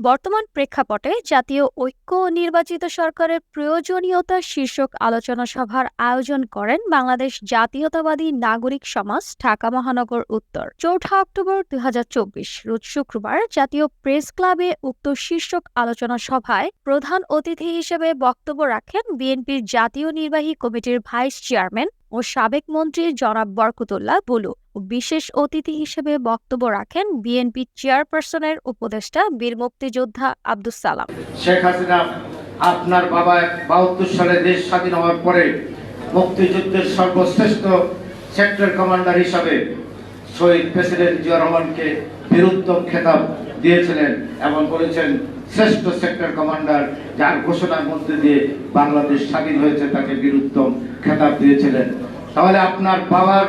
বর্তমান প্রেক্ষাপটে জাতীয় ঐক্য নির্বাচিত সরকারের প্রয়োজনীয়তা শীর্ষক আলোচনা সভার আয়োজন করেন বাংলাদেশ জাতীয়তাবাদী নাগরিক সমাজ ঢাকা মহানগর উত্তর। চৌঠা অক্টোবর দু হাজার চব্বিশ, রোজ শুক্রবার জাতীয় প্রেস ক্লাবে উক্ত শীর্ষক আলোচনা সভায় প্রধান অতিথি হিসেবে বক্তব্য রাখেন বিএনপির জাতীয় নির্বাহী কমিটির ভাইস চেয়ারম্যান ও সাবেক মন্ত্রী জনাব বরকতুল্লাহ বুলু। বিশেষ অতিথি হিসেবে বক্তব্য রাখেন বিএনপি চেয়ারপারসনের উপদেষ্টা বীর মুক্তিযোদ্ধা আব্দুস সালাম। শেখ হাসিনা আপনার বাবা বাহাত্তর সালে দেশ স্বাধীন হওয়ার পরে মুক্তিযুদ্ধের সর্বশ্রেষ্ঠ সেক্টর কমান্ডার হিসাবে শহীদ প্রেসিডেন্ট জিয়া রহমানকে বীরুত্তম খেতাব দিয়েছিলেন এবং বলেছেন শ্রেষ্ঠ সেক্টর কমান্ডার যার ঘোষণার মধ্যে দিয়ে বাংলাদেশ স্বাধীন হয়েছে, তাকে বীরুত্তম খেতাব দিয়েছিলেন। তাহলে আপনার বাবার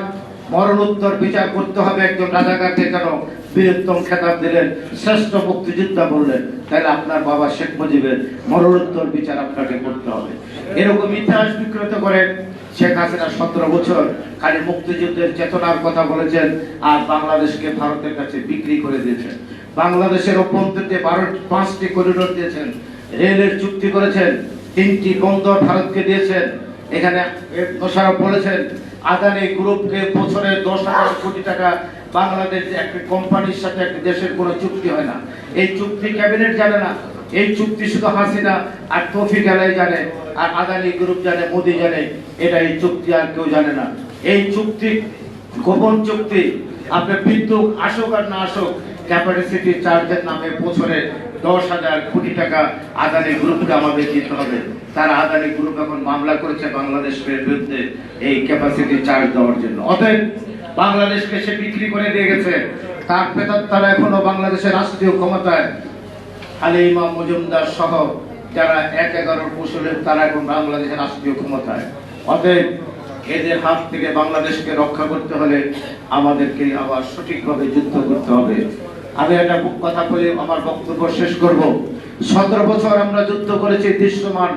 মরণোত্তর বিচার করতে হবে, একজন রাজাকারকে কেন বীরত্তম খেতাব দিলেন, শ্রেষ্ঠ মুক্তিযোদ্ধা বললেন। তাহলে আপনার বাবা শেখ মুজিবের মরণোত্তর বিচার আপনাকে করতে হবে। এরকম ইতিহাস বিকৃত করে শেখ হাসিনা সতেরো বছর খালি মুক্তিযুদ্ধের চেতনার কথা বলেছেন, আর বাংলাদেশকে ভারতের কাছে বিক্রি করে দিয়েছেন। বাংলাদেশের অভ্যন্তরে বারো, পাঁচটি করিডোর দিয়েছেন। রেলের চুক্তি করেছেন, তিনটি বন্দর ভারতকে দিয়েছেন। এখানে বলেছেন, আদানি গ্রুপকে বছরে দশ হাজার কোটি টাকা বাংলাদেশ একটি কোম্পানির সাথে একটি দেশের কোনো চুক্তি হয় না। এই চুক্তি ক্যাবিনেট জানে না। এই চুক্তি শুধু হাসিনা আর তৌফিক আলাই জানে, আর আদানি গ্রুপ জানে, মোদি জানে, এটা এই চুক্তি আর কেউ জানে না। এই চুক্তি, গোপন চুক্তি আপনার বিদ্যুৎ আসুক আর না আসুক ক্যাপাসিটি চার্জের নামে বছরে দশ হাজার কোটি টাকা আদানি গ্রুপকে আমাদের দিতে হবে। তারা আদানি গ্রুপ এখন মামলা করেছে বাংলাদেশের বিরুদ্ধে এই ক্যাপাসিটি চার্জ দেওয়ার জন্য। অতএব বাংলাদেশকে সে বিক্রি করে দিয়ে গেছে। তার পেতার তারা এখনও বাংলাদেশের রাষ্ট্রীয় ক্ষমতায়। আলী ইমাম মজুমদার সহ যারা এক এগারো কুশলের তারা এখন বাংলাদেশের রাষ্ট্রীয় ক্ষমতায়। অতএব এদের হাত থেকে বাংলাদেশকে রক্ষা করতে হলে আমাদেরকে আবার সঠিকভাবে যুদ্ধ করতে হবে। আমি একটা কথা বলে আমার বক্তব্য শেষ করব। সতেরো বছর আমরা যুদ্ধ করেছি দৃশ্যমান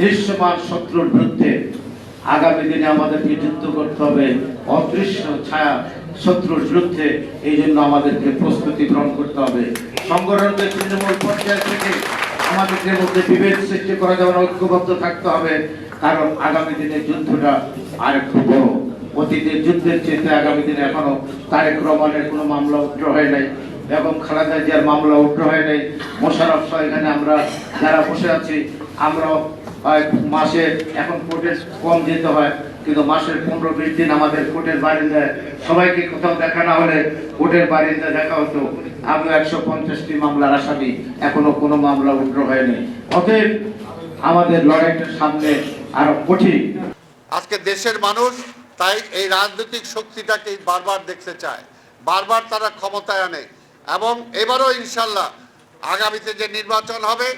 দৃশ্যমান শত্রুর বিরুদ্ধে। আগামী দিনে আমাদেরকে যুদ্ধ করতে হবে। অদৃশ্য ছায়া শত্রুর বিরুদ্ধে এই জন্য আমাদেরকে প্রস্তুতি গ্রহণ করতে হবে। সংগঠনকে তৃণমূল পর্যায় থেকে আমাদেরকে মধ্যে বিভেদ সৃষ্টি করা যাবে ঐক্যবদ্ধ থাকতে হবে, কারণ আগামী দিনে যুদ্ধটা আরেকটু বড়। অতীতের যুদ্ধের চেয়ে আগামী দিনে এখনও তারেক রহমানের কোনো মামলা উত্তর হয় নাই, এবং খালেদা জিয়ার মামলা উত্তর হয় নাই। মোশারফ সহ এখানে আমরা যারা বসে আছি, আমরাও মাসে এখন কোর্টের কম যেতে হয়, কিন্তু মাসের পনেরো বিশ দিন আমাদের কোর্টের বারিন্দায় সবাইকে কোথাও দেখা না হলে কোর্টের বারিন্দায় দেখা হতো। আমি একশো পঞ্চাশটি মামলার আসামি, এখনও কোনো মামলা উগ্র হয়নি। অতএব আমাদের লড়াইটার সামনে আরও কঠিন। আজকে দেশের মানুষ তাই এই রাজনৈতিক শক্তিটাকে বারবার দেখতে চায়। বারবার তারা ক্ষমতায় আনে। এবং এবারও ইনশাল্লাহ আগামীতে যে নির্বাচন হবে,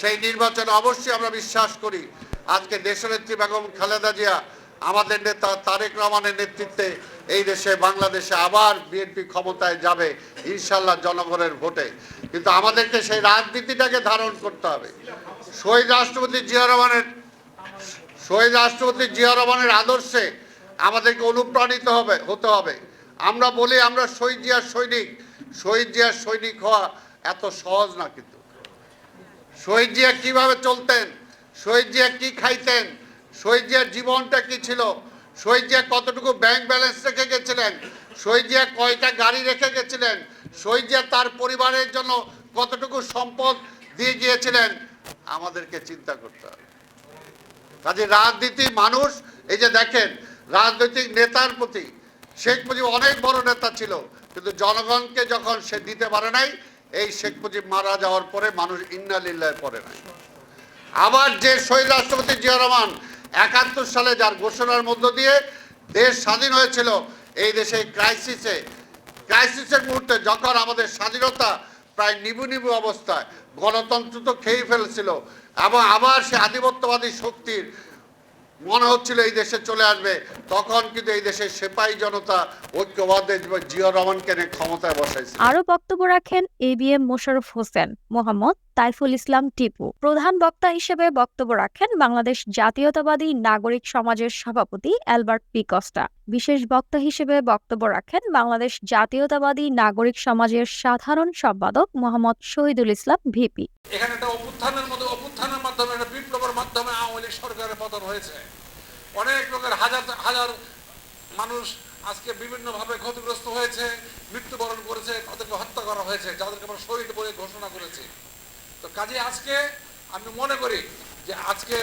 সেই নির্বাচনে অবশ্যই আমরা বিশ্বাস করি, আজকে দেশনেত্রী বেগম খালেদা জিয়া, আমাদের নেতা তারেক রহমানের নেতৃত্বে এই দেশে, বাংলাদেশে আবার বিএনপি ক্ষমতায় যাবে, ইনশাল্লাহ জনগণের ভোটে। কিন্তু আমাদেরকে সেই রাজনীতিটাকে ধারণ করতে হবে। শহীদ রাষ্ট্রপতি জিয়া রহমানের, শহীদ রাষ্ট্রপতি জিয়া রহমানের আদর্শে আমাদেরকে অনুপ্রাণিত হবে, হতে হবে। আমরা বলি আমরা শহীদ জিয়ার সৈনিক। শহীদ জিয়ার সৈনিক হওয়া এত সহজ না কিন্তু। শহীদ জিয়া কীভাবে চলতেন? শহীদ জিয়া কি খাইতেন? শহীদ জিয়ার জীবনটা কি ছিল? শহীদ জিয়া কতটুকু ব্যাংক ব্যালেন্স রেখে গেছিলেন? শহীদ জিয়া কয়টা গাড়ি রেখে গেছিলেন? শহীদ জিয়া তার পরিবারের জন্য কতটুকু সম্পদ দিয়ে গিয়েছিলেন? আমাদেরকে চিন্তা করতে হবে। কাজে রাজনীতি মানুষ, এই যে দেখেন রাজনৈতিক নেতার প্রতি, শেখ মুজিব অনেক বড় নেতা ছিল, কিন্তু জনগণকে যখন সে দিতে পারে নাই, এই শেখ মুজিব মারা যাওয়ার পরে মানুষ ইন্নালিল্লায় পড়ে নাই। আবার যে শহীদ রাষ্ট্রপতি জিয়া রহমান একাত্তর সালে যার ঘোষণার মধ্য দিয়ে দেশ স্বাধীন হয়েছিল, এই দেশে ক্রাইসিসে ক্রাইসিসের মুহূর্তে যখন আমাদের স্বাধীনতা প্রায় নিবু নিবু অবস্থায়, গণতন্ত্র তো খেয়ে ফেলছিল, এবং আবার সে আধিপত্যবাদী শক্তির মনে হচ্ছিল এই দেশে চলে আসবে। তখন কিন্তু এই দেশের সেপাই জনতা ঐক্যবদ্ধ জিয়া রহমানকে নিয়ে ক্ষমতায় বসাইছে। আরও বক্তব্য রাখেন এ বি মোশাররফ হোসেন মোহাম্মদ তাইফুল ইসলাম টিপু। প্রধান বক্তা হিসেবে বক্তব্য রাখেন বাংলাদেশ জাতীয়তাবাদী নাগরিক সমাজের সভাপতি অ্যালবার্ট পিকস্টা বিশেষ বক্তা হিসেবে বক্তব্য রাখেন বাংলাদেশ জাতীয়তাবাদী নাগরিক সমাজের সাধারণ সম্পাদক মোহাম্মদ শহীদুল ইসলাম ভিপি। এখানে একটা অভ্যুত্থানের মতো পতন হয়েছে। অনেক লোকের হাজার হাজার মানুষ আজকে বিভিন্নভাবে ক্ষতিগ্রস্ত হয়েছে, মৃত্যুবরণ করেছে, তাদেরকে হত্যা করা হয়েছে, যাদেরকে আমরা শহীদ বলে ঘোষণা করেছি। তো কাজে আজকে আমি মনে করি যে আজকে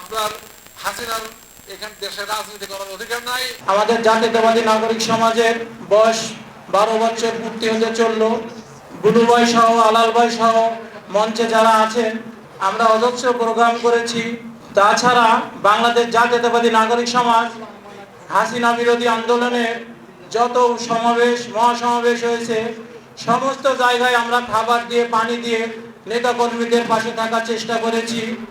আপনার হাসিনার এখান দেশে রাজনীতি করার অধিকার নাই। আমাদের জাতীয়তাবাদী নাগরিক সমাজের বয়স বারো বছর পূর্তি হতে চলল। বুলু ভাই সহ, আলাল ভাই সহ মঞ্চে যারা আছেন, আমরা অজস্র প্রোগ্রাম করেছি। তাছাড়া বাংলাদেশ জাতীয়তাবাদী নাগরিক সমাজ হাসিনা বিরোধী আন্দোলনের যত সমাবেশ, মহাসমাবেশ হয়েছে, সমস্ত জায়গায় আমরা খাবার দিয়ে, পানি দিয়ে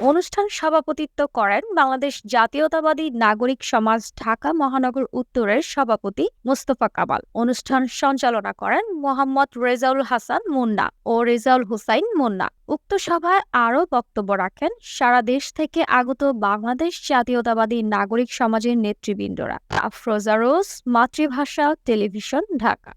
অনুষ্ঠান সভাপতিত্ব করেন বাংলাদেশ জাতীয়তাবাদী নাগরিক সমাজ ঢাকা মহানগর উত্তরের সভাপতি মোস্তফা কামাল। অনুষ্ঠান সঞ্চালনা করেন মোহাম্মদ রেজাউল হাসান মুন্না ও রেজাউল হুসাইন মুন্না। উক্ত সভায় আরও বক্তব্য রাখেন সারা দেশ থেকে আগত বাংলাদেশ জাতীয়তাবাদী নাগরিক সমাজের নেতৃবৃন্দরা। আফরোজা রোজ, মাতৃভাষা, টেলিভিশন, ঢাকা।